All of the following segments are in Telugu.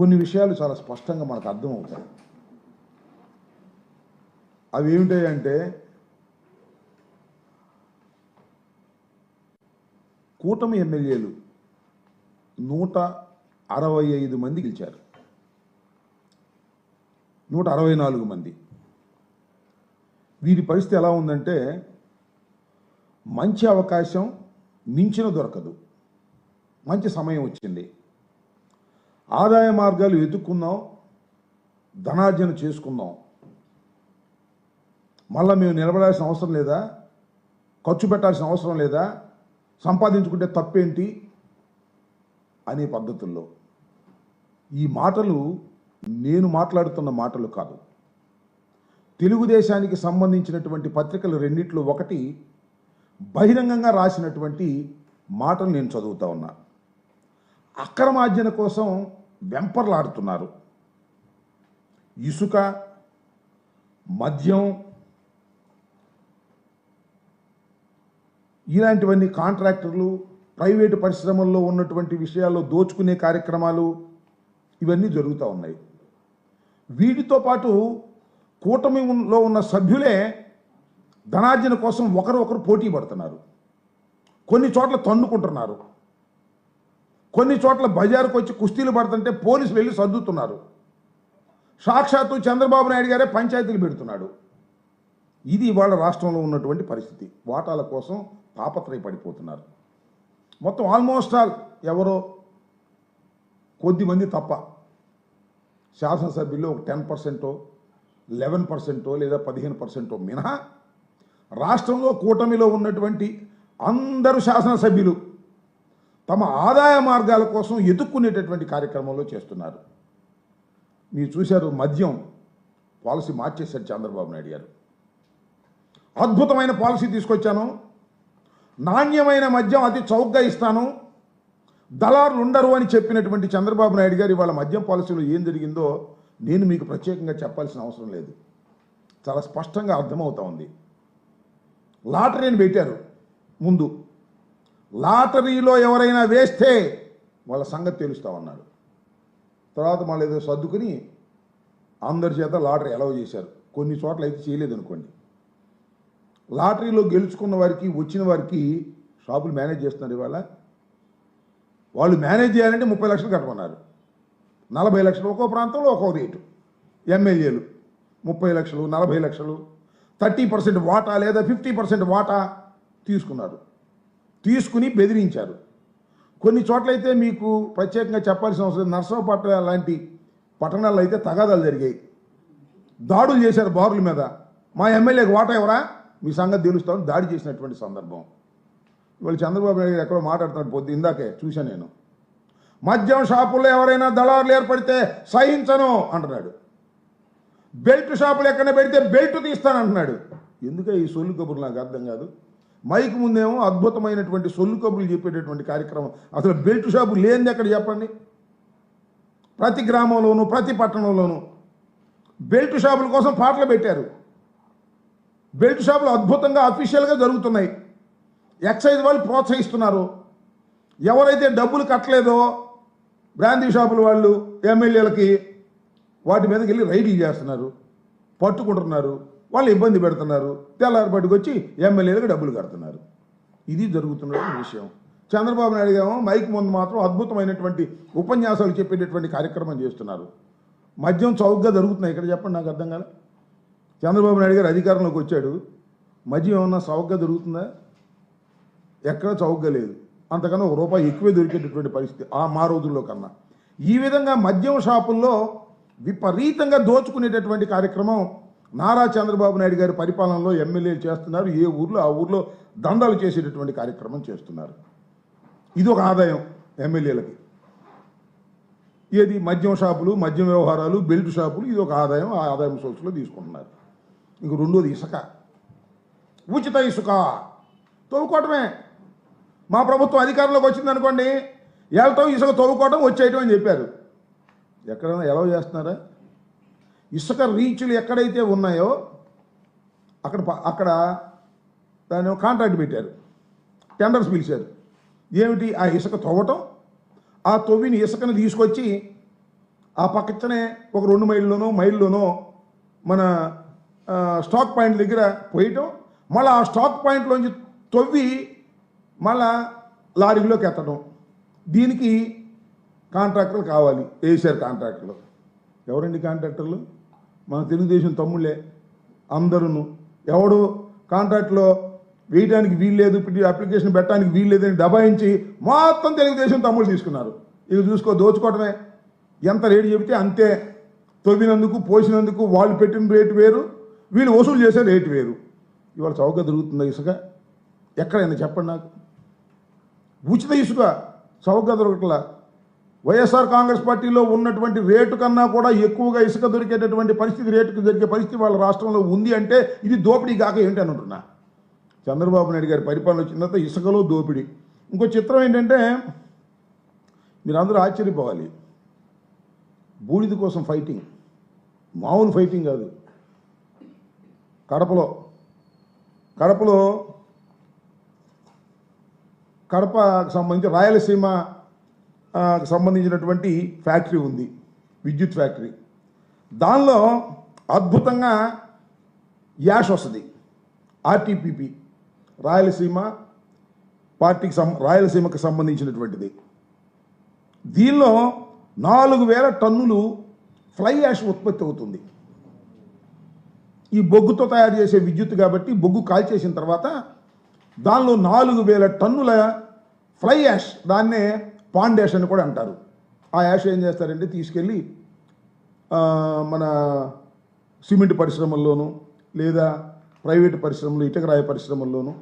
కొన్ని విషయాలు చాలా స్పష్టంగా మనకు అర్థమవుతాయి. అవి ఏమిటాయంటే కూటమి ఎమ్మెల్యేలు నూట అరవై ఐదు మంది గెలిచారు. నూట అరవై నాలుగు మంది. వీరి పరిస్థితి ఎలా ఉందంటే మంచి అవకాశం మించిన దొరకదు. మంచి సమయం వచ్చింది. ఆదాయ మార్గాలు వెతుక్కుందాం ధనార్జన చేసుకుందాం మళ్ళీ మేము నిలబడాల్సిన అవసరం లేదా? ఖర్చు పెట్టాల్సిన అవసరం లేదా? సంపాదించుకుంటే తప్పేంటి? అనే పద్ధతుల్లో. ఈ మాటలు నేను మాట్లాడుతున్న మాటలు కాదు. తెలుగుదేశానికి సంబంధించినటువంటి పత్రికలు రెండిట్లో ఒకటి బహిరంగంగా రాసినటువంటి మాటలు నేను చదువుతా ఉన్నా. అక్రమార్జన కోసం వెంపర్లాడుతున్నారు. ఇసుక మద్యం ఇలాంటివన్నీ కాంట్రాక్టర్లు ప్రైవేటు పరిశ్రమల్లో ఉన్నటువంటి విషయాల్లో దోచుకునే కార్యక్రమాలు ఇవన్నీ జరుగుతూ ఉన్నాయి. వీటితో పాటు కూటమిలో ఉన్న సభ్యులే ధనార్జన కోసం ఒకరు ఒకరు పోటీ పడుతున్నారు. కొన్ని చోట్ల తన్నుకుంటున్నారు. కొన్ని చోట్ల బజారుకు వచ్చి కుస్తీలు పడుతుంటే పోలీసులు వెళ్ళి సర్దుతున్నారు. సాక్షాత్తు చంద్రబాబు నాయుడు గారే పంచాయతీలు పెడుతున్నాడు. ఇది ఇవాళ రాష్ట్రంలో ఉన్నటువంటి పరిస్థితి. వాటాల కోసం తాపత్రయపడిపోతున్నారు. మొత్తం ఆల్మోస్ట్ ఆల్ ఎవరో కొద్దిమంది తప్ప శాసనసభ్యుల్లో ఒక టెన్ పర్సెంటో లెవెన్ పర్సెంటో లేదా పదిహేను పర్సెంటో మినహా రాష్ట్రంలో కూటమిలో ఉన్నటువంటి అందరు శాసనసభ్యులు. తమ ఆదాయ మార్గాల కోసం ఎదుక్కునేటటువంటి కార్యక్రమంలో చేస్తున్నారు. మీరు చూశారు మద్యం పాలసీ మార్చేశారు చంద్రబాబు నాయుడు గారు. అద్భుతమైన పాలసీ తీసుకొచ్చాను. నాణ్యమైన మద్యం అతి చౌకగా ఇస్తాను. దళారులు ఉండరు అని చెప్పినటువంటి చంద్రబాబు నాయుడు గారు ఇవాళ మద్యం పాలసీలో ఏం జరిగిందో నేను మీకు ప్రత్యేకంగా చెప్పాల్సిన అవసరం లేదు. చాలా స్పష్టంగా అర్థమవుతా ఉంది. లాటరీని పెట్టారు ముందు. లాటరీలో ఎవరైనా వేస్తే వాళ్ళ సంగతి తెలుస్తా ఉన్నాడు. తర్వాత మళ్ళీ ఏదో సర్దుకుని అందరి చేత లాటరీ అలౌ చేశారు. కొన్ని చోట్ల అయితే చేయలేదు అనుకోండి. లాటరీలో గెలుచుకున్న వారికి వచ్చిన వారికి షాపులు మేనేజ్ చేస్తున్నారు ఇవాళ. వాళ్ళు మేనేజ్ చేయాలంటే ముప్పై లక్షలు కట్టమన్నారు. నలభై లక్షలు ఒక్కో ప్రాంతంలో ఒక్కో రేటు. ఎమ్మెల్యేలు ముప్పై లక్షలు నలభై లక్షలు థర్టీ పర్సెంట్ వాటా లేదా ఫిఫ్టీ పర్సెంట్ వాటా తీసుకున్నారు. తీసుకుని బెదిరించారు. కొన్ని చోట్లయితే మీకు ప్రత్యేకంగా చెప్పాల్సిన అవసరం లేదు. లాంటి పట్టణాల్లో అయితే తగాదాలు జరిగాయి. దాడులు చేశారు బారుల మీద. మా ఎమ్మెల్యేకి వాటా ఎవరా మీ సంగతి తెలుస్తామని దాడి చేసినటువంటి సందర్భం. ఇవాళ చంద్రబాబు నాయుడు గారు ఎక్కడో మాట్లాడుతున్నాడు పొద్దు ఇందాకే చూశాను నేను. మద్యం షాపుల్లో ఎవరైనా దళారులు ఏర్పడితే సహించను అంటున్నాడు. బెల్ట్ షాపులు ఎక్కడ పెడితే బెల్ట్ తీస్తానంటున్నాడు. ఎందుకే ఈ సొల్లు కబుర్లు నాకు అర్థం కాదు? మైక్ ముందేమో అద్భుతమైనటువంటి సొల్లు కబుర్లు చెప్పేటటువంటి కార్యక్రమం. అసలు బెల్ట్ షాపు లేనిది అక్కడ చెప్పండి? ప్రతి గ్రామంలోనూ ప్రతి పట్టణంలోనూ బెల్ట్ షాపుల కోసం పాటలు పెట్టారు. బెల్ట్ షాపులు అద్భుతంగా అఫీషియల్గా జరుగుతున్నాయి. ఎక్సైజ్ వాళ్ళు ప్రోత్సహిస్తున్నారు. ఎవరైతే డబ్బులు కట్టలేదో బ్రాందీ షాపుల వాళ్ళు ఎమ్మెల్యేలకి వాటి మీదకి వెళ్ళి రైడ్లు చేస్తున్నారు పట్టుకుంటున్నారు. వాళ్ళు ఇబ్బంది పెడుతున్నారు తెల్లారి వచ్చి ఎమ్మెల్యేలకు డబ్బులు కడుతున్నారు. ఇది జరుగుతున్న విషయం. చంద్రబాబు నాయుడు గారు మైక్ ముందు మాత్రం అద్భుతమైనటువంటి ఉపన్యాసాలు చెప్పేటటువంటి కార్యక్రమం చేస్తున్నారు. మద్యం చౌకగా జరుగుతున్నాయి. ఇక్కడ చెప్పండి నాకు అర్థం కాలే. చంద్రబాబు నాయుడు గారు అధికారంలోకి వచ్చాడు. మద్యం ఏమన్నా చౌకగా దొరుకుతుందా? ఎక్కడ చౌకగా లేదు. అంతకన్నా ఒక రూపాయి ఎక్కువే దొరికేటటువంటి పరిస్థితి ఆ మా రోజుల్లో కన్నా. ఈ విధంగా మద్యం షాపుల్లో విపరీతంగా దోచుకునేటటువంటి కార్యక్రమం నారా చంద్రబాబు నాయుడు గారి పరిపాలనలో ఎమ్మెల్యేలు చేస్తున్నారు. ఏ ఊర్లో ఆ ఊర్లో దందాలు చేసేటటువంటి కార్యక్రమం చేస్తున్నారు. ఇది ఒక ఆదాయం ఎమ్మెల్యేలకి. ఏది? మద్యం షాపులు మద్యం వ్యవహారాలు బెల్ట్ షాపులు ఇది ఒక ఆదాయం. ఆ ఆదాయం సోర్స్లో తీసుకుంటున్నారు. ఇంక రెండోది ఇసుక. ఉచిత ఇసుక. తవ్వుకోవటమే. మా ప్రభుత్వం అధికారంలోకి వచ్చిందనుకోండి వెళ్తాం ఇసుక తవ్వుకోవటం వచ్చేయటం అని చెప్పారు. ఎక్కడైనా ఎలా చేస్తున్నారా? ఇసుక రీచ్లు ఎక్కడైతే ఉన్నాయో అక్కడ అక్కడ దాని కాంట్రాక్ట్ పెట్టారు. టెండర్స్ పిలిచారు. ఏమిటి? ఆ ఇసుక తవ్వటం. ఆ తవ్విని ఇసుకను తీసుకొచ్చి ఆ పక్కనే ఒక రెండు మైళ్ళలోనో మైల్లోనో మన స్టాక్ పాయింట్ దగ్గర పోయటం. మళ్ళీ ఆ స్టాక్ పాయింట్లోంచి తవ్వి మళ్ళా లారీలోకి ఎత్తడం దీనికి కాంట్రాక్టర్లు కావాలి. వేసారు కాంట్రాక్టర్లు ఎవరండి కాంట్రాక్టర్లు మన తెలుగుదేశం తమ్ముళ్ళే అందరూ ఎవడు కాంట్రాక్ట్లో వేయడానికి వీల్లేదు ఇప్పుడు అప్లికేషన్ పెట్టడానికి వీల్లేదని దబాయించి మొత్తం తెలుగుదేశం తమ్ముళ్ళు తీసుకున్నారు. ఇక చూసుకో దోచుకోవటమే. ఎంత రేటు చెబితే అంతే. తవ్వినందుకు పోసినందుకు వాళ్ళు పెట్టిన రేటు వేరు వీళ్ళు వసూలు చేసే రేటు వేరు. ఇవాళ చౌక దొరుకుతుందా ఇసుక? ఎక్కడైనా చెప్పండి నాకు. ఉచిత ఇసుక చౌకగా దొరకట్లా? వైఎస్ఆర్ కాంగ్రెస్ పార్టీలో ఉన్నటువంటి రేటు కన్నా కూడా ఎక్కువగా ఇసుక దొరికేటటువంటి పరిస్థితి రేటుకు దొరికే పరిస్థితి వాళ్ళ రాష్ట్రంలో ఉంది అంటే ఇది దోపిడీ కాక ఏంటి అని అంటున్నా. చంద్రబాబు నాయుడు గారి పరిపాలన వచ్చిన తర్వాత ఇసుకలో దోపిడీ. ఇంకో చిత్రం ఏంటంటే మీరందరూ ఆశ్చర్యపోవాలి. బూడిద కోసం ఫైటింగ్. మామూలు ఫైటింగ్ కాదు. కడపలో కడపలో కడపకు సంబంధించి రాయలసీమ సంబంధించినటువంటి ఫ్యాక్టరీ ఉంది విద్యుత్ ఫ్యాక్టరీ. దానిలో అద్భుతంగా యాష్ వస్తుంది ఆర్టీపీపీ రాయలసీమ పార్టీకి సం రాయలసీమకు సంబంధించినటువంటిది. దీనిలో నాలుగు వేల టన్నులు ఫ్లై యాష్ ఉత్పత్తి అవుతుంది. ఈ బొగ్గుతో తయారు చేసే విద్యుత్ కాబట్టి బొగ్గు కాల్చేసిన తర్వాత దానిలో నాలుగు వేల టన్నుల ఫ్లై యాష్ దాన్నే పాండేష్ అని కూడా అంటారు. ఆ యాష్ ఏం చేస్తారంటే తీసుకెళ్ళి మన సిమెంట్ పరిశ్రమల్లోనూ లేదా ప్రైవేట్ పరిశ్రమలు ఇటకరాయ పరిశ్రమల్లోనూ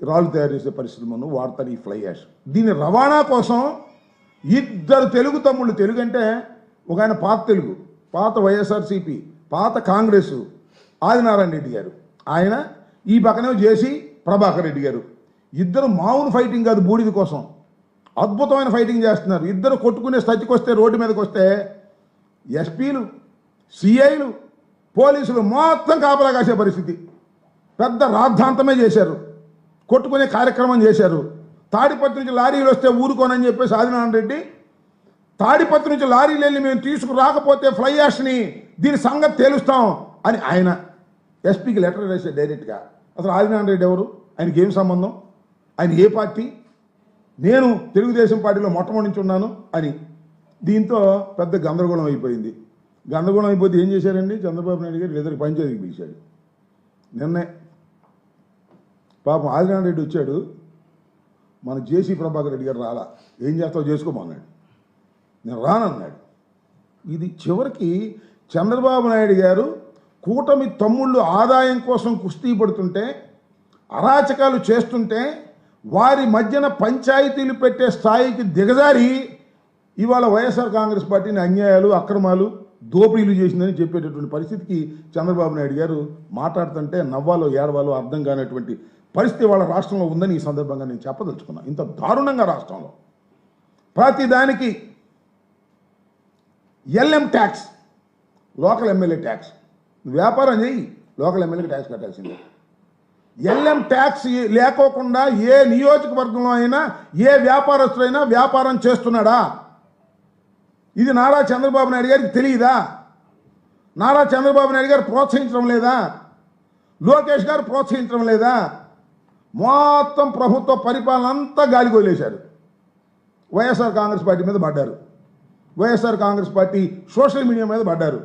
రాళ్ళు తయారు చేసే పరిశ్రమను వాడతారు ఈ ఫ్లై యాష్. దీని రవాణా కోసం ఇద్దరు తెలుగు తమ్ముళ్ళు తెలుగు అంటే ఒక ఆయన పాత తెలుగు పాత వైఎస్ఆర్సీపీ పాత కాంగ్రెస్ ఆదినారాయణ రెడ్డి గారు. ఆయన ఈ పక్కనే చేసి ప్రభాకర్ రెడ్డి గారు. ఇద్దరు మామూలు ఫైటింగ్ కాదు బూడిద కోసం. అద్భుతమైన ఫైటింగ్ చేస్తున్నారు. ఇద్దరు కొట్టుకునే స్థితికి వస్తే రోడ్డు మీదకి వస్తే ఎస్పీలు సిఐలు పోలీసులు మొత్తం కాపలా కాసే పరిస్థితి. పెద్ద రాద్ధాంతమే చేశారు. కొట్టుకునే కార్యక్రమం చేశారు. తాడిపత్రి నుంచి లారీలు వస్తే ఊరుకోనని చెప్పేసి ఆదినారాయణ రెడ్డి తాడిపత్రి నుంచి లారీలు వెళ్ళి మేము తీసుకురాకపోతే ఫ్లై యాష్ని దీని సంగతి తేలుస్తాం అని ఆయన ఎస్పీకి లెటర్ వేసాడు డైరెక్ట్గా. అసలు ఆదినారాయణ రెడ్డి ఎవరు? ఆయనకి ఏం సంబంధం? ఆయన ఏ పార్టీ? నేను తెలుగుదేశం పార్టీలో మొట్టమొదటి నుంచి ఉన్నాను అని దీంతో పెద్ద గందరగోళం అయిపోయింది. గందరగోళం అయిపోతే ఏం చేశారండి? చంద్రబాబు నాయుడు గారు ఇద్దరికి పంచాయతీకి పిలిచాడు నిన్నే పాపం ఆదినారాయణ రెడ్డి వచ్చాడు. మన జేసీ ప్రభాకర్ రెడ్డి గారు రాలా. ఏం చేస్తావు? చేసుకోమన్నాడు నేను రానన్నాడు. ఇది చివరికి చంద్రబాబు నాయుడు గారు కూటమి తమ్ముళ్ళు ఆదాయం కోసం కుస్తీ పడుతుంటే అరాచకాలు చేస్తుంటే వారి మధ్యన పంచాయతీలు పెట్టే స్థాయికి దిగజారి ఇవాళ వైఎస్ఆర్ కాంగ్రెస్ పార్టీని అన్యాయాలు అక్రమాలు దోపిడీలు చేసిందని చెప్పేటటువంటి పరిస్థితికి చంద్రబాబు నాయుడు గారు మాట్లాడుతుంటే నవ్వాలో ఏడవాలో అర్థం కానటువంటి పరిస్థితి వాళ్ళ రాష్ట్రంలో ఉందని ఈ సందర్భంగా నేను చెప్పదలుచుకున్నాను ఇంత దారుణంగా రాష్ట్రంలో. ప్రతి దానికి L M tax local MLA tax. వ్యాపారం చేయి లోకల్ ఎమ్మెల్యేకి ట్యాక్స్ కట్టాల్సిందే. ఎల్ఎం ట్యాక్స్ లేకోకుండా ఏ నియోజకవర్గంలో అయినా ఏ వ్యాపారస్తులైనా వ్యాపారం చేస్తున్నాడా? ఇది నారా చంద్రబాబు నాయుడు గారికి తెలియదా? నారా చంద్రబాబు నాయుడు గారు ప్రోత్సహించడం లేదా? లోకేష్ గారు ప్రోత్సహించడం లేదా? మొత్తం ప్రభుత్వ పరిపాలన అంతా గాలిగోలేశారు వైఎస్ఆర్ కాంగ్రెస్ పార్టీ మీద పడ్డారు. YSR Congress party social media మీద పడ్డారు.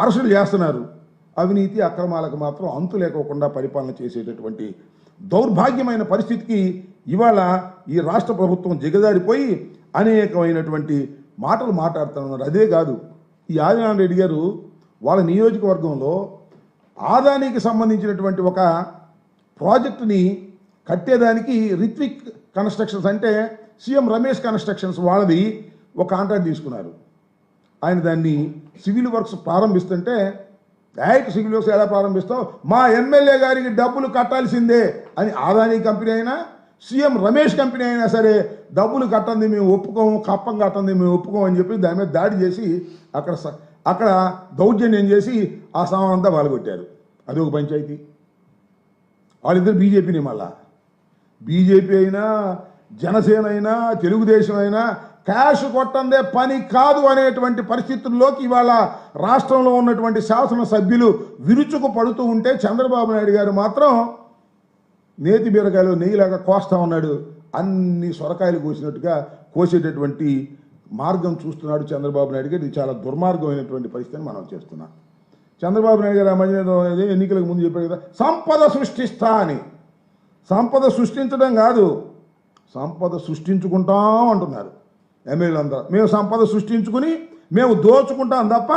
అరెస్టులు చేస్తున్నారు. అవినీతి అక్రమాలకు మాత్రం అంతు లేకోకుండా పరిపాలన చేసేటటువంటి దౌర్భాగ్యమైన పరిస్థితికి ఇవాళ ఈ రాష్ట్ర ప్రభుత్వం దిగజారిపోయి అనేకమైనటువంటి మాటలు మాట్లాడుతున్నారు. అదే కాదు ఈ ఆదినారాయణ రెడ్డి గారు వాళ్ళ నియోజకవర్గంలో ఆదానికి సంబంధించినటువంటి ఒక ప్రాజెక్టుని కట్టేదానికి రిత్విక్ కన్స్ట్రక్షన్స్ అంటే సీఎం రమేష్ కన్స్ట్రక్షన్స్ వాళ్ళది ఒక కాంట్రాక్ట్ తీసుకున్నారు. ఆయన దాన్ని సివిల్ వర్క్స్ ప్రారంభిస్తుంటే డైరెక్ట్ సివిల్ ఎలా ప్రారంభిస్తాం. మా ఎమ్మెల్యే గారికి డబ్బులు కట్టాల్సిందే అని ఆదాని కంపెనీ అయినా సీఎం రమేష్ కంపెనీ అయినా సరే డబ్బులు కట్టంది మేము ఒప్పుకోము కప్పం కట్టంది మేము ఒప్పుకోము అని చెప్పి దాని మీద దాడి చేసి అక్కడ స- అక్కడ దౌర్జన్యం చేసి ఆ సామాన్ అంతా వాళ్ళగొట్టారు అది ఒక పంచాయతీ. వాళ్ళిద్దరు బీజేపీని మళ్ళా. బీజేపీ అయినా జనసేన అయినా తెలుగుదేశం అయినా క్యాష్ కొట్టందే పని కాదు అనేటువంటి పరిస్థితుల్లోకి ఇవాళ రాష్ట్రంలో ఉన్నటువంటి శాసనసభ్యులు విరుచుకు పడుతూ ఉంటే చంద్రబాబు నాయుడు గారు మాత్రం నేతి బీరకాయలు నెయ్యిలాగా కోస్తా ఉన్నాడు. అన్ని సొరకాయలు కోసినట్టుగా కోసేటటువంటి మార్గం చూస్తున్నాడు చంద్రబాబు నాయుడు గారు. ఇది చాలా దుర్మార్గమైనటువంటి పరిస్థితిని మనం చేస్తున్నాం. చంద్రబాబు నాయుడు గారు ఆ మధ్య ఎన్నికలకు ముందు చెప్పారు కదా సంపద సృష్టిస్తా అని. సంపద సృష్టించడం కాదు సంపద సృష్టించుకుంటాం అంటున్నారు. ఎమ్మెల్యేలు అందరూ మేము సంపద సృష్టించుకుని మేము దోచుకుంటాం తప్ప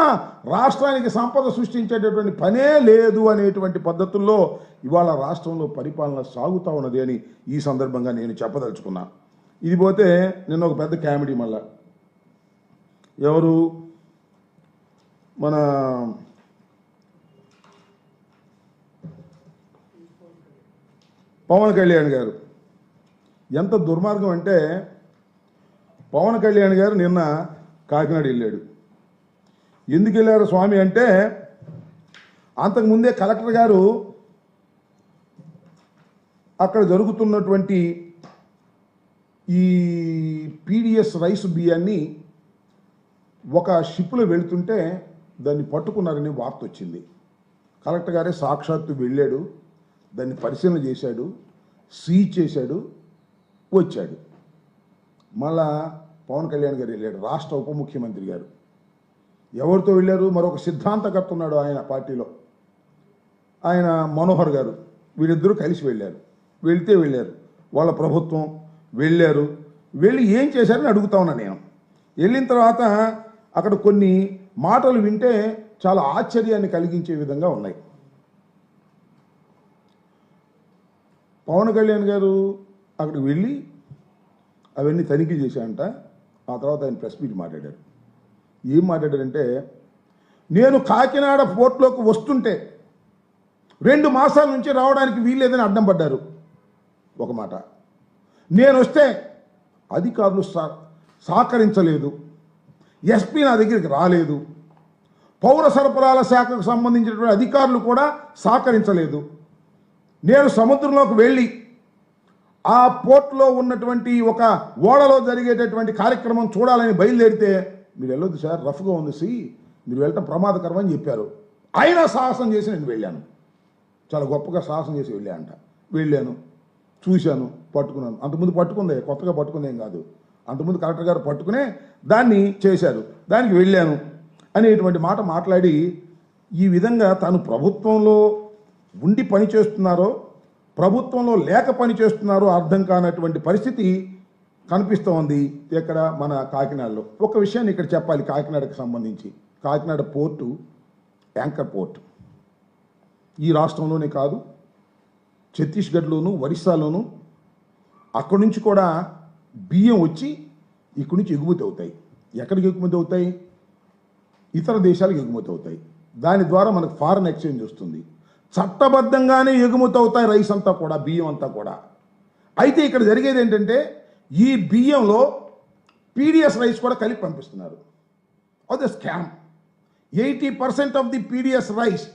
రాష్ట్రానికి సంపద సృష్టించేటటువంటి పనే లేదు అనేటువంటి పద్ధతుల్లో ఇవాళ రాష్ట్రంలో పరిపాలన సాగుతూ ఉన్నది అని ఈ సందర్భంగా నేను చెప్పదలుచుకున్నా. ఇది పోతే నిన్న ఒక పెద్ద కామెడీ మళ్ళా. ఎవరు? మన పవన్ కళ్యాణ్ గారు. ఎంత దుర్మార్గం అంటే పవన్ కళ్యాణ్ గారు నిన్న కాకినాడ వెళ్ళాడు. ఎందుకు వెళ్ళారు స్వామి అంటే అంతకుముందే కలెక్టర్ గారు అక్కడ జరుగుతున్నటువంటి ఈ పీడిఎస్ రైస్ బియ్యాన్ని ఒక షిప్లో వెళుతుంటే దాన్ని పట్టుకున్నారని వార్త వచ్చింది. కలెక్టర్ గారే సాక్షాత్తు వెళ్ళాడు దాన్ని పరిశీలన చేశాడు సీజ్ చేశాడు వచ్చాడు. మళ్ళా పవన్ కళ్యాణ్ గారు వెళ్ళాడు రాష్ట్ర ఉప ముఖ్యమంత్రి గారు. ఎవరితో వెళ్ళారు? మరొక సిద్ధాంతకర్త ఉన్నాడు ఆయన పార్టీలో. ఆయన మనోహర్ గారు. వీళ్ళిద్దరూ కలిసి వెళ్ళారు. వెళితే వెళ్ళారు. వాళ్ళ ప్రభుత్వం వెళ్ళారు. వెళ్ళి ఏం చేశారని అడుగుతా ఉన్నా నేను. వెళ్ళిన తర్వాత అక్కడ కొన్ని మాటలు వింటే చాలా ఆశ్చర్యాన్ని కలిగించే విధంగా ఉన్నాయి. పవన్ కళ్యాణ్ గారు అక్కడికి వెళ్ళి అవన్నీ తనిఖీ చేశాయంట. ఆ తర్వాత ఆయన ప్రెస్ మీట్ మాట్లాడారు. ఏం మాట్లాడారంటే నేను కాకినాడ పోర్ట్లోకి వస్తుంటే రెండు మాసాల నుంచి రావడానికి వీల్లేదని అడ్డం పడ్డారు. ఒక మాట. నేను వస్తే అధికారులు సా సహకరించలేదు. ఎస్పీ నా దగ్గరికి రాలేదు. పౌర సరఫరాల శాఖకు సంబంధించినటువంటి అధికారులు కూడా సహకరించలేదు. నేను సముద్రంలోకి వెళ్ళి ఆ పోర్ట్లో ఉన్నటువంటి ఒక ఓడలో జరిగేటటువంటి కార్యక్రమం చూడాలని బయలుదేరితే మీరు వెళ్ళొద్దు సార్ రఫ్గా ఉంది సి మీరు వెళ్ళటం ప్రమాదకరం అని చెప్పారు. అయినా సాహసం చేసి నేను వెళ్ళాను. చాలా గొప్పగా సాహసం చేసి వెళ్ళానంట వెళ్ళాను చూశాను పట్టుకున్నాను. అంతకుముందు పట్టుకుందే కొత్తగా పట్టుకుందేం కాదు. అంతకుముందు కలెక్టర్ గారు పట్టుకునే దాన్ని చేశారు. దానికి వెళ్ళాను అనేటువంటి మాట మాట్లాడి ఈ విధంగా తాను ప్రభుత్వంలో ఉండి పని చేస్తున్నారో ప్రభుత్వంలో లేక పని చేస్తున్నారో అర్థం కానటువంటి పరిస్థితి కనిపిస్తోంది ఇక్కడ మన కాకినాడలో. ఒక విషయాన్ని ఇక్కడ చెప్పాలి కాకినాడకు సంబంధించి. Kakinada port anchor port. ఈ రాష్ట్రంలోనే కాదు ఛత్తీస్గఢ్లోను ఒరిస్సాలోను అక్కడి నుంచి కూడా బియ్యం వచ్చి ఇక్కడి నుంచి ఎగుమతి అవుతాయి. ఎక్కడికి ఎగుమతి అవుతాయి? ఇతర దేశాలకు ఎగుమతి అవుతాయి. దాని ద్వారా మనకు ఫారెన్ ఎక్స్చేంజ్ వస్తుంది. చట్టబద్ధంగానే ఎగుమతవుతాయి రైస్ అంతా కూడా బియ్యం అంతా కూడా. అయితే ఇక్కడ జరిగేది ఏంటంటే ఈ బియ్యంలో పీడిఎస్ రైస్ కూడా కలిపి పంపిస్తున్నారు. అదే scam. Eighty percent of the PDS rice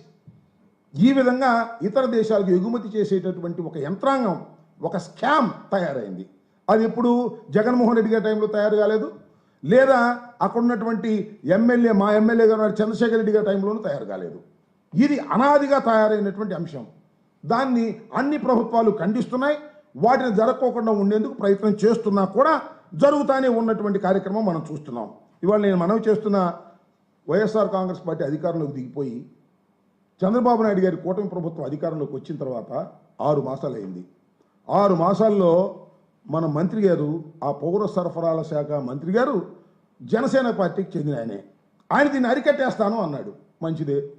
ఈ విధంగా ఇతర దేశాలకు ఎగుమతి చేసేటటువంటి ఒక యంత్రాంగం ఒక స్కామ్ తయారైంది. అది ఎప్పుడు జగన్మోహన్ రెడ్డి గారి టైంలో తయారు కాలేదు లేదా అక్కడ ఉన్నటువంటి ఎమ్మెల్యే మా ఎమ్మెల్యే గారు చంద్రశేఖర్ రెడ్డి గారి టైంలోనూ తయారు కాలేదు. ఇది అనాదిగా తయారైనటువంటి అంశం. దాన్ని అన్ని ప్రభుత్వాలు ఖండిస్తున్నాయి. వాటిని జరగకోకుండా ఉండేందుకు ప్రయత్నం చేస్తున్నా కూడా జరుగుతానే ఉన్నటువంటి కార్యక్రమం మనం చూస్తున్నాం. ఇవాళ నేను మనవి చేస్తున్న వైఎస్ఆర్ కాంగ్రెస్ పార్టీ అధికారంలోకి దిగిపోయి చంద్రబాబు నాయుడు గారి కూటమి ప్రభుత్వం అధికారంలోకి వచ్చిన తర్వాత ఆరు మాసాలు అయింది. ఆరు మాసాల్లో మన మంత్రి గారు ఆ పౌర సరఫరాల శాఖ మంత్రి గారు జనసేన పార్టీకి చెందిన ఆయనే. ఆయన దీన్ని అరికట్టేస్తాను అన్నాడు. మంచిదే.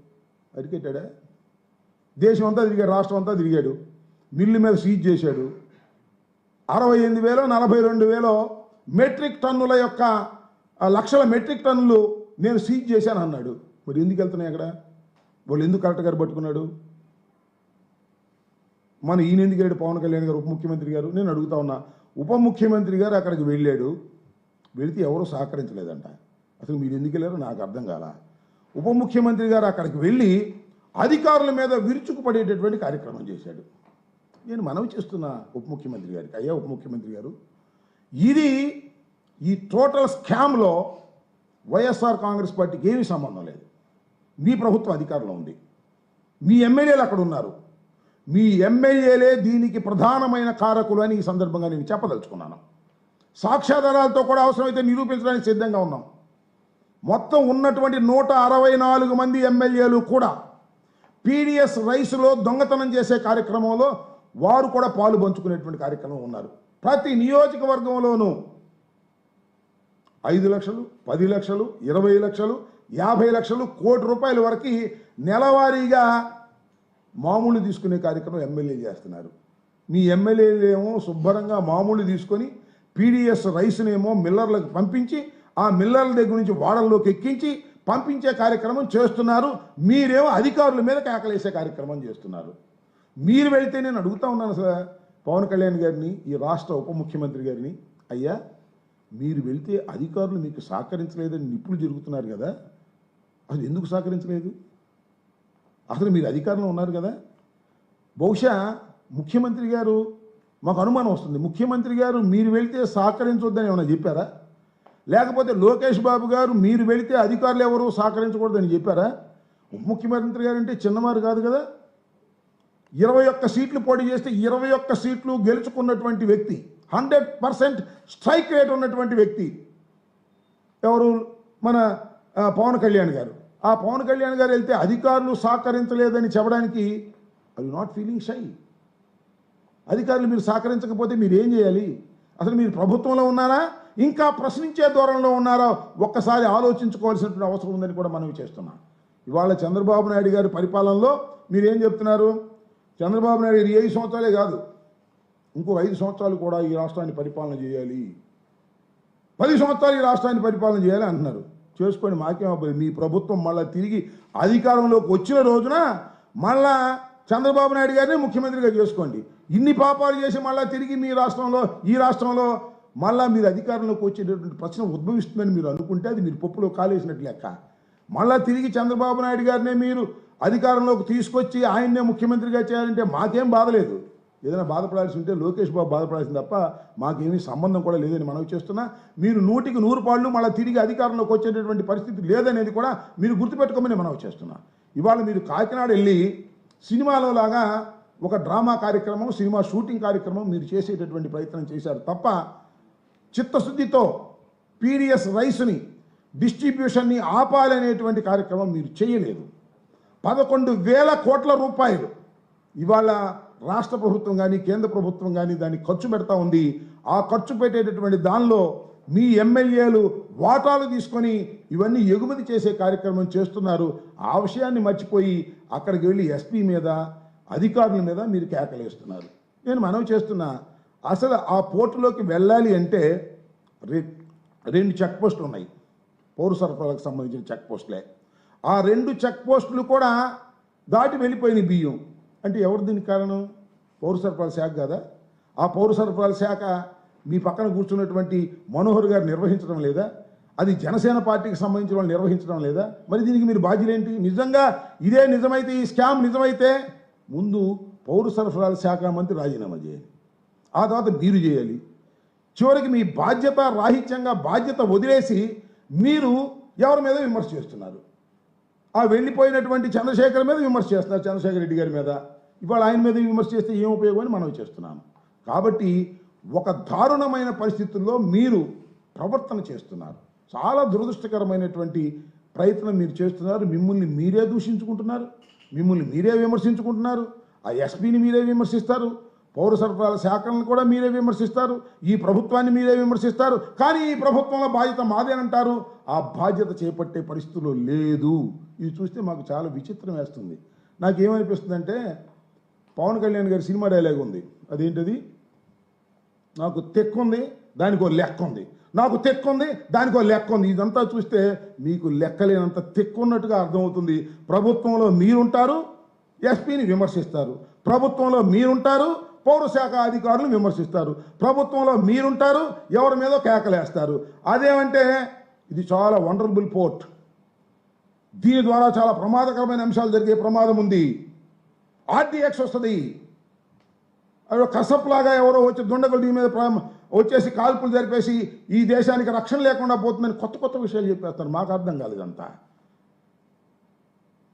అరికెట్టాడా? దేశం అంతా తిరిగాడు రాష్ట్రం అంతా తిరిగాడు. మిల్లు మీద సీజ్ చేశాడు. అరవై ఎనిమిది వేలో నలభై రెండు వేలో మెట్రిక్ టన్నుల యొక్క లక్షల మెట్రిక్ టన్నులు నేను సీజ్ చేశాను అన్నాడు. మరి ఎందుకు వెళ్తున్నాయి అక్కడ? వాళ్ళు ఎందుకు కరెక్ట్ గారు పట్టుకున్నాడు? మన ఈయన ఎందుకు వెళ్ళాడు? పవన్ కళ్యాణ్ గారు ఉప ముఖ్యమంత్రి గారు? నేను అడుగుతా ఉన్నా. ఉప ముఖ్యమంత్రి గారు అక్కడికి వెళ్ళాడు. వెళితే ఎవరు సహకరించలేదంట. అసలు మీరు ఎందుకు వెళ్ళారో నాకు అర్థం కాలా. ఉప ముఖ్యమంత్రి గారు అక్కడికి వెళ్ళి అధికారుల మీద విరుచుకుపడేటటువంటి కార్యక్రమం చేశాడు. నేను మనవి చేస్తున్నా ఉప ముఖ్యమంత్రి గారికి. అయ్యా ఉప ముఖ్యమంత్రి గారు ఇది ఈ టోటల్ స్కామ్లో వైఎస్ఆర్ కాంగ్రెస్ పార్టీకి ఏమీ సంబంధం లేదు. మీ ప్రభుత్వం అధికారంలో ఉంది. మీ ఎమ్మెల్యేలు అక్కడ ఉన్నారు. మీ ఎమ్మెల్యేలే దీనికి ప్రధానమైన కారకులు అని ఈ సందర్భంగా నేను చెప్పదలుచుకున్నాను. సాక్ష్యాధారాలతో కూడా అవసరమైతే నిరూపించడానికి సిద్ధంగా ఉన్నాం. మొత్తం ఉన్నటువంటి నూట అరవై నాలుగు మంది ఎమ్మెల్యేలు కూడా పీడిఎస్ రైస్లో దొంగతనం చేసే కార్యక్రమంలో వారు కూడా పాలు పంచుకునేటువంటి కార్యక్రమం ఉన్నారు. ప్రతి నియోజకవర్గంలోనూ ఐదు లక్షలు పది లక్షలు ఇరవై లక్షలు యాభై లక్షలు కోటి రూపాయల వరకు నెలవారీగా మామూలు తీసుకునే కార్యక్రమం ఎమ్మెల్యే చేస్తున్నారు. మీ ఎమ్మెల్యేలు ఏమో శుభ్రంగా మామూలు తీసుకొని పీడిఎస్ రైస్నేమో మిల్లర్లకు పంపించి ఆ మిల్లర్ల దగ్గర నుంచి వాడల్లోకి ఎక్కించి పంపించే కార్యక్రమం చేస్తున్నారు. మీరేమో అధికారుల మీద కేకలేసే కార్యక్రమం చేస్తున్నారు. మీరు వెళితే నేను అడుగుతా ఉన్నాను సార్ పవన్ కళ్యాణ్ గారిని ఈ రాష్ట్ర ఉప ముఖ్యమంత్రి గారిని. అయ్యా మీరు వెళితే అధికారులు మీకు సహకరించలేదని నిప్పులు జరుగుతున్నారు కదా. అసలు ఎందుకు సహకరించలేదు? అసలు మీరు అధికారంలో ఉన్నారు కదా. బహుశా ముఖ్యమంత్రి గారు మాకు అనుమానం వస్తుంది. ముఖ్యమంత్రి గారు మీరు వెళితే సహకరించొద్దని ఏమైనా చెప్పారా? లేకపోతే లోకేష్ బాబు గారు మీరు వెళితే అధికారులు ఎవరు సహకరించకూడదని చెప్పారా? ముఖ్యమంత్రి గారు అంటే చిన్నవారు కాదు కదా? ఇరవై ఒక్క సీట్లు పోటీ చేస్తే ఇరవై ఒక్క సీట్లు గెలుచుకున్నటువంటి వ్యక్తి హండ్రెడ్ పర్సెంట్ స్ట్రైక్ రేట్ ఉన్నటువంటి వ్యక్తి ఎవరు? మన పవన్ కళ్యాణ్ గారు. ఆ పవన్ కళ్యాణ్ గారు వెళ్తే అధికారులు సహకరించలేదని చెప్పడానికి ఐ నాట్ ఫీలింగ్ షై అధికారులు మీరు సహకరించకపోతే మీరు ఏం చేయాలి? అసలు మీరు ప్రభుత్వంలో ఉన్నారా? ఇంకా ప్రశ్నించే దూరంలో ఉన్నారో ఒక్కసారి ఆలోచించుకోవాల్సినటువంటి అవసరం ఉందని కూడా మనవి చేస్తున్నాం. ఇవాళ చంద్రబాబు నాయుడు గారి పరిపాలనలో మీరేం చెప్తున్నారు? చంద్రబాబు నాయుడు గారు ఐదు సంవత్సరాలే కాదు. ఇంకో ఐదు సంవత్సరాలు కూడా ఈ రాష్ట్రాన్ని పరిపాలన చేయాలి. పది సంవత్సరాలు ఈ రాష్ట్రాన్ని పరిపాలన చేయాలి అంటున్నారు. చేసుకొని మాకేం మీ ప్రభుత్వం మళ్ళీ తిరిగి అధికారంలోకి వచ్చిన రోజున మళ్ళా చంద్రబాబు నాయుడు గారిని ముఖ్యమంత్రిగా చేసుకోండి. ఇన్ని పాపాలు చేసి మళ్ళీ తిరిగి మీ రాష్ట్రంలో ఈ రాష్ట్రంలో మళ్ళా మీరు అధికారంలోకి వచ్చేటటువంటి ప్రశ్న ఉద్భవిస్తుందని మీరు అనుకుంటే అది మీరు పప్పులో కాలేసినట్టు లెక్క. మళ్ళా తిరిగి చంద్రబాబు నాయుడు గారినే మీరు అధికారంలోకి తీసుకొచ్చి ఆయన్నే ముఖ్యమంత్రిగా చేయాలంటే మాకేం బాధలేదు ఏదైనా బాధపడాల్సి ఉంటే లోకేష్ బాబు బాధపడాల్సింది తప్ప మాకేమీ సంబంధం కూడా లేదని మనవి చేస్తున్నా. మీరు నూటికి నూరు పాళ్ళు మళ్ళీ తిరిగి అధికారంలోకి వచ్చేటటువంటి పరిస్థితి లేదనేది కూడా మీరు గుర్తుపెట్టుకోమని మనవి చేస్తున్నా. ఇవాళ మీరు కాకినాడ వెళ్ళి సినిమాలో లాగా ఒక డ్రామా కార్యక్రమం సినిమా షూటింగ్ కార్యక్రమం మీరు చేసేటటువంటి ప్రయత్నం చేశారు తప్ప చిత్తశుద్ధితో పీడిఎస్ రైస్ని డిస్ట్రిబ్యూషన్ని ఆపాలనేటువంటి కార్యక్రమం మీరు చేయలేదు. పదకొండు వేల కోట్ల రూపాయలు ఇవాళ రాష్ట్ర ప్రభుత్వం కానీ కేంద్ర ప్రభుత్వం కానీ దాన్ని ఖర్చు పెడతా ఉంది. ఆ ఖర్చు పెట్టేటటువంటి దానిలో మీ ఎమ్మెల్యేలు వాటాలు తీసుకొని ఇవన్నీ ఎగుమతి చేసే కార్యక్రమం చేస్తున్నారు. ఆ విషయాన్ని మర్చిపోయి అక్కడికి వెళ్ళి ఎస్పీ మీద అధికారుల మీద మీరు కేకలేస్తున్నారు. నేను మనవి చేస్తున్నా అసలు ఆ పోర్టులోకి వెళ్ళాలి అంటే రె- రెండు చెక్ పోస్టులు ఉన్నాయి. పౌర సరఫరాలకు సంబంధించిన చెక్ పోస్టులే. ఆ రెండు చెక్ పోస్టులు కూడా దాటి వెళ్ళిపోయిన బియ్యం. అంటే ఎవరు దీనికి కారణం? పౌర సరఫరాల శాఖ కదా? ఆ పౌర సరఫరాల శాఖ మీ పక్కన కూర్చున్నటువంటి మనోహర్ గారు నిర్వహించడం లేదా? అది జనసేన పార్టీకి సంబంధించిన వాళ్ళు నిర్వహించడం లేదా? మరి దీనికి మీరు బాధ్యులేంటి? నిజంగా ఇదే నిజమైతే ఈ స్కామ్ నిజమైతే ముందు పౌర సరఫరాల శాఖ మంత్రి రాజీనామా చేయండి. ఆ తర్వాత మీరు చేయాలి. చివరికి మీ బాధ్యత రాహిత్యంగా బాధ్యత వదిలేసి మీరు ఎవరి మీద విమర్శ చేస్తున్నారు? ఆ వెళ్ళిపోయినటువంటి చంద్రశేఖర్ మీద విమర్శ చేస్తున్నారు చంద్రశేఖర్ రెడ్డి గారి మీద. ఇవాళ ఆయన మీద విమర్శ చేస్తే ఏం ఉపయోగం అని మనం చేస్తున్నాము. కాబట్టి ఒక దారుణమైన పరిస్థితుల్లో మీరు ప్రవర్తన చేస్తున్నారు. చాలా దురదృష్టకరమైనటువంటి ప్రయత్నం మీరు చేస్తున్నారు. మిమ్మల్ని మీరే దూషించుకుంటున్నారు. మిమ్మల్ని మీరే విమర్శించుకుంటున్నారు. ఆ ఎస్పీని మీరే విమర్శిస్తారు. పౌర సరఫరాల శాఖలను కూడా మీరే విమర్శిస్తారు ఈ ప్రభుత్వాన్ని మీరే విమర్శిస్తారు కానీ ఈ ప్రభుత్వంలో బాధ్యత మాదేనంటారు ఆ బాధ్యత చేపట్టే పరిస్థితుల్లో లేదు. ఇది చూస్తే మాకు చాలా విచిత్రం వేస్తుంది. నాకేమనిపిస్తుందంటే పవన్ కళ్యాణ్ గారి సినిమా డైలాగ్ ఉంది. అదేంటది? నాకు తెక్కు ఉంది దానికో లెక్క ఉంది. నాకు తెక్కు ఉంది దానికో లెక్క ఉంది. ఇదంతా చూస్తే మీకు లెక్కలేనంత తెక్కు ఉన్నట్టుగా అర్థమవుతుంది. ప్రభుత్వంలో మీరుంటారు ఎస్పీని విమర్శిస్తారు. ప్రభుత్వంలో మీరుంటారు పౌరశాఖ అధికారులు విమర్శిస్తారు. ప్రభుత్వంలో మీరుంటారు ఎవరి మీదో కేకలేస్తారు. అదేమంటే ఇది చాలా వండర్బుల్ పోర్ట్ దీని ద్వారా చాలా ప్రమాదకరమైన అంశాలు జరిగే ప్రమాదం ఉంది. ఆర్టీఎక్స్ వస్తుంది. అవి కసప్లాగా ఎవరో వచ్చి దుండగులు దీని మీద ప్ర- వచ్చేసి కాల్పులు జరిపేసి ఈ దేశానికి రక్షణ లేకుండా పోతుందని కొత్త కొత్త విషయాలు చెప్పేస్తారు. మాకు అర్థం కాదు ఇదంతా.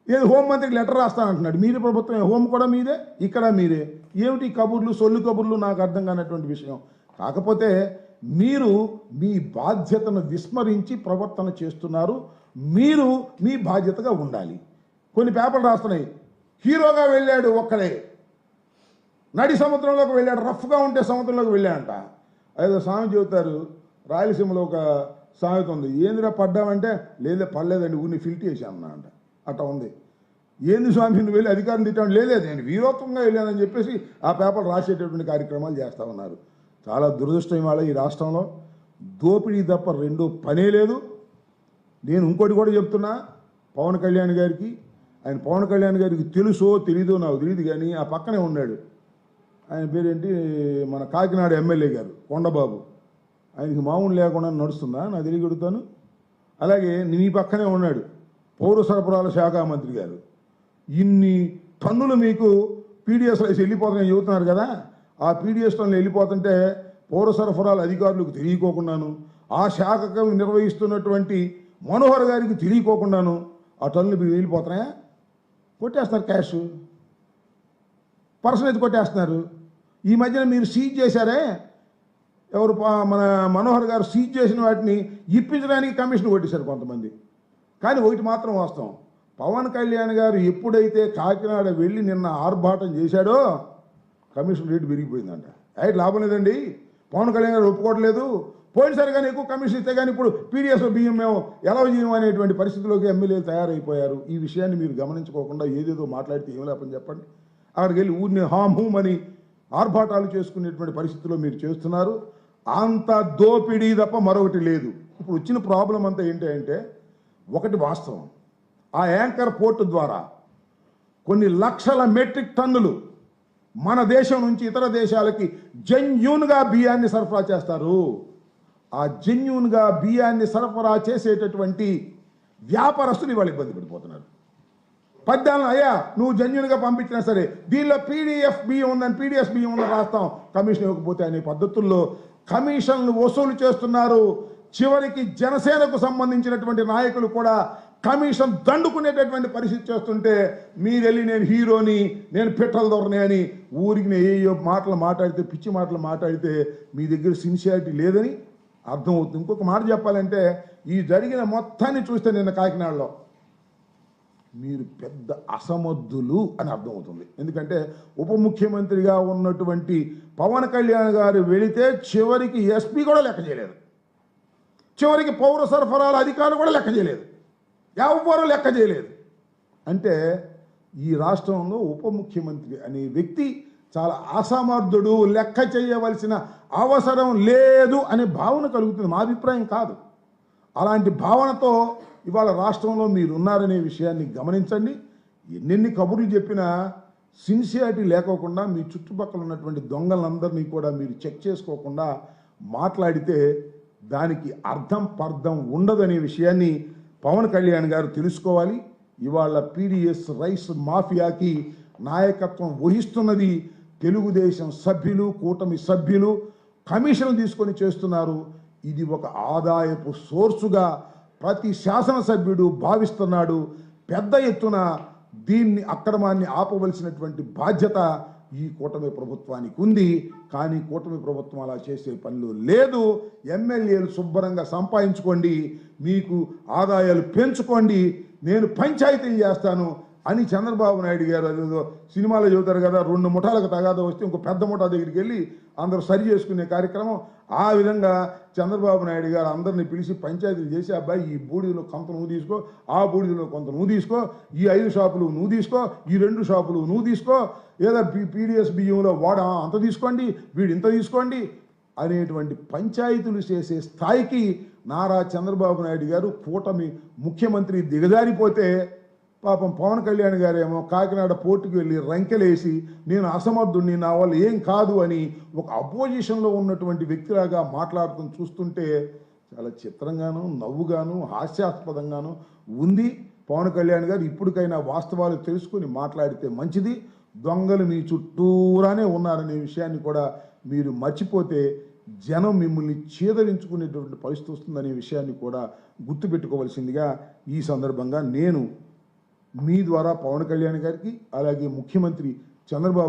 ఏది హోంమంత్రికి లెటర్ రాస్తానంటున్నాడు మీరే ప్రభుత్వం హోం కూడా మీదే? ఇక్కడ మీరే. ఏమిటి కబుర్లు సొల్లు కబుర్లు? నాకు అర్థం కానటువంటి విషయం. కాకపోతే మీరు మీ బాధ్యతను విస్మరించి ప్రవర్తన చేస్తున్నారు. మీరు మీ బాధ్యతగా ఉండాలి. కొన్ని పేపర్లు రాస్తున్నాయి. హీరోగా వెళ్ళాడు ఒక్కడే. నడి సముద్రంలోకి వెళ్ళాడు. రఫ్గా ఉంటే సముద్రంలోకి వెళ్ళాడంట. ఏదో స్వామి చెబుతారు. రాయలసీమలో ఒక సామెత ఉంది. ఏందిరా పడ్డామంటే లేదే పడలేదండి. ఊరిని ఫిల్ట్ చేశాను అంట అట్లా ఉంది. ఏంది స్వామి నువ్వు వెళ్ళి అధికారం తిట్టాడు? లేదు నేను వీరోత్వంగా వెళ్ళానని చెప్పేసి ఆ పేపర్ రాసేటటువంటి కార్యక్రమాలు చేస్తూ ఉన్నారు. చాలా దురదృష్టం ఇవాళ ఈ రాష్ట్రంలో. దోపిడీ తప్ప రెండు పనే లేదు. నేను ఇంకోటి కూడా చెప్తున్నా పవన్ కళ్యాణ్ గారికి ఆయన పవన్ కళ్యాణ్ గారికి తెలుసో తెలీదో నాకు తెలియదు కానీ ఆ పక్కనే ఉన్నాడు. ఆయన పేరేంటి? మన కాకినాడ ఎమ్మెల్యే గారు కొండబాబు. ఆయనకి మామూలు లేకుండా నడుస్తుందా? నా తెలియగలుగుతాను. అలాగే నీ పక్కనే ఉన్నాడు. పౌర సరఫరాల శాఖ మంత్రి గారు. ఇన్ని టన్నులు మీకు పీడిఎస్ వేసి వెళ్ళిపోతున్నాయి చెబుతున్నారు కదా. ఆ పీడిఎస్ టన్నులు వెళ్ళిపోతుంటే పౌర సరఫరాల అధికారులకు తెలియకోకుండాను ఆ శాఖకు నిర్వహిస్తున్నటువంటి మనోహర్ గారికి తెలియకోకుండాను ఆ టన్నులు మీరు వెళ్ళిపోతున్నాయా? కొట్టేస్తారు క్యాష్. పర్సన్ అయితే కొట్టేస్తున్నారు. ఈ మధ్యన మీరు సీజ్ చేశారే? ఎవరు పా- మన మనోహర్ గారు సీజ్ చేసిన వాటిని ఇప్పించడానికి కమిషన్ కొట్టేశారు కొంతమంది. కానీ ఒకటి మాత్రం వాస్తవం. పవన్ కళ్యాణ్ గారు ఎప్పుడైతే కాకినాడ వెళ్ళి నిన్న ఆర్భాటం చేశాడో కమిషన్ రేటు పెరిగిపోయిందంట. అయితే లాభం లేదండి. పవన్ కళ్యాణ్ గారు ఒప్పుకోవట్లేదు. పోయినసారి కానీ ఎక్కువ కమిషన్ ఇస్తే కానీ ఇప్పుడు పీడిఎస్ బియ్యం మేము ఎలా చేయము అనేటువంటి పరిస్థితిలోకి ఎమ్మెల్యేలు తయారైపోయారు. ఈ విషయాన్ని మీరు గమనించుకోకుండా ఏదేదో మాట్లాడితే ఏం లేపని చెప్పండి. అక్కడికి వెళ్ళి ఊరిని హామ్ హూమ్ అని ఆర్భాటాలు చేసుకునేటువంటి పరిస్థితిలో మీరు చేస్తున్నారు. అంత దోపిడీ తప్ప మరొకటి లేదు. ఇప్పుడు వచ్చిన ప్రాబ్లం అంతా ఏంటంటే ఒకటి వాస్తవం. ఆ యాంకర్ పోర్టు ద్వారా కొన్ని లక్షల మెట్రిక్ టన్నులు మన దేశం నుంచి ఇతర దేశాలకి జెన్యూన్గా బియ్యాన్ని సరఫరా చేస్తారు. ఆ జెన్యూన్గా బియ్యాన్ని సరఫరా చేసేటటువంటి వ్యాపారస్తులు ఇవాళ ఇబ్బంది పడిపోతున్నారు. పద్దాలను అయ్యా నువ్వు జెన్యున్గా పంపించినా సరే దీనిలో పీడిఎఫ్ బియ్యం ఉందని పీడిఎఫ్ బియ్యం ఉందని రాస్తాం. కమిషన్ ఇవ్వకపోతే అనే పద్ధతుల్లో కమిషన్లు వసూలు చేస్తున్నారు. చివరికి జనసేనకు సంబంధించినటువంటి నాయకులు కూడా కమిషన్ దండుకునేటటువంటి పరిస్థితి చేస్తుంటే మీరు వెళ్ళి నేను హీరోని నేను పెట్టల దొరని అని ఊరికి నేను ఏయో మాటలు మాట్లాడితే పిచ్చి మాటలు మాట్లాడితే మీ దగ్గర సిన్సియారిటీ లేదని అర్థమవుతుంది. ఇంకొక మాట చెప్పాలంటే ఈ జరిగిన మొత్తాన్ని చూస్తే నిన్న కాకినాడలో మీరు పెద్ద అసమర్థులు అని అర్థమవుతుంది. ఎందుకంటే ఉప ముఖ్యమంత్రిగా ఉన్నటువంటి పవన్ కళ్యాణ్ గారు వెళితే చివరికి ఎస్పీ కూడా లెక్క చేయలేదు. చివరికి పౌర సరఫరాల అధికారులు కూడా లెక్క చేయలేదు. ఎవరు లెక్క చేయలేదు. అంటే ఈ రాష్ట్రంలో ఉప ముఖ్యమంత్రి అనే వ్యక్తి చాలా అసమర్థుడు లెక్క చేయవలసిన అవసరం లేదు అనే భావన కలుగుతుంది. మా అభిప్రాయం కాదు. అలాంటి భావనతో ఇవాళ రాష్ట్రంలో మీరు ఉన్నారనే విషయాన్ని గమనించండి. ఎన్నెన్ని కబుర్లు చెప్పినా సిన్సియారిటీ లేకోకుండా మీ చుట్టుపక్కల ఉన్నటువంటి దొంగలందరినీ కూడా మీరు చెక్ చేసుకోకుండా మాట్లాడితే దానికి అర్థం పర్థం ఉండదనే విషయాన్ని పవన్ కళ్యాణ్ గారు తెలుసుకోవాలి. ఇవాళ పీడిఎస్ రైస్ మాఫియాకి నాయకత్వం వహిస్తున్నది తెలుగుదేశం సభ్యులు కూటమి సభ్యులు కమిషన్లు తీసుకొని చేస్తున్నారు. ఇది ఒక ఆదాయపు సోర్సుగా ప్రతి శాసనసభ్యుడు భావిస్తున్నాడు. పెద్ద ఎత్తున దీన్ని అక్రమాన్ని ఆపవలసినటువంటి బాధ్యత ఈ కూటమి ప్రభుత్వానికి ఉంది కానీ కూటమి ప్రభుత్వం అలా చేసే పనులు లేదు. ఎమ్మెల్యేలు శుభ్రంగా సంపాదించుకోండి మీకు ఆదాయాలు పెంచుకోండి నేను పంచాయతీలు చేస్తాను అని చంద్రబాబు నాయుడు గారు సినిమాలో చెబుతారు కదా రెండు ముఠాలకు తగాదా వస్తే ఇంకో పెద్ద ముఠా దగ్గరికి వెళ్ళి అందరూ సరి చేసుకునే కార్యక్రమం. ఆ విధంగా చంద్రబాబు నాయుడు గారు అందరిని పిలిచి పంచాయతీలు చేసి అబ్బాయి ఈ బూడిదలో కొంత నువ్వు తీసుకో ఆ బూడిదలో కొంత నువ్వు తీసుకో ఈ ఐదు షాపులు నువ్వు తీసుకో ఈ రెండు షాపులు నువ్వు తీసుకో లేదా పీ పీడిఎస్ బియ్యంలో వాడ అంత తీసుకోండి వీడు ఇంత తీసుకోండి అనేటువంటి పంచాయతీలు చేసే స్థాయికి నారా చంద్రబాబు నాయుడు గారు కూటమి ముఖ్యమంత్రి దిగజారిపోతే పాపం పవన్ కళ్యాణ్ గారేమో కాకినాడ పోర్టుకు వెళ్ళి రంకెలేసి నేను అసమర్థుడిని నా వల్ల ఏం కాదు అని ఒక అపోజిషన్లో ఉన్నటువంటి వ్యక్తిలాగా మాట్లాడుతూ చూస్తుంటే చాలా చిత్రంగాను నవ్వుగాను హాస్యాస్పదంగాను ఉంది. పవన్ కళ్యాణ్ గారు ఇప్పటికైనా వాస్తవాలు తెలుసుకుని మాట్లాడితే మంచిది. దొంగలు మీ చుట్టూరానే ఉన్నారనే విషయాన్ని కూడా మీరు మర్చిపోతే జనం మిమ్మల్ని చేదరించుకునేటువంటి పరిస్థితి వస్తుందనే విషయాన్ని కూడా గుర్తుపెట్టుకోవాల్సిందిగా ఈ సందర్భంగా నేను మీ ద్వారా పవన్ కళ్యాణ్ గారికి అలాగే ముఖ్యమంత్రి చంద్రబాబు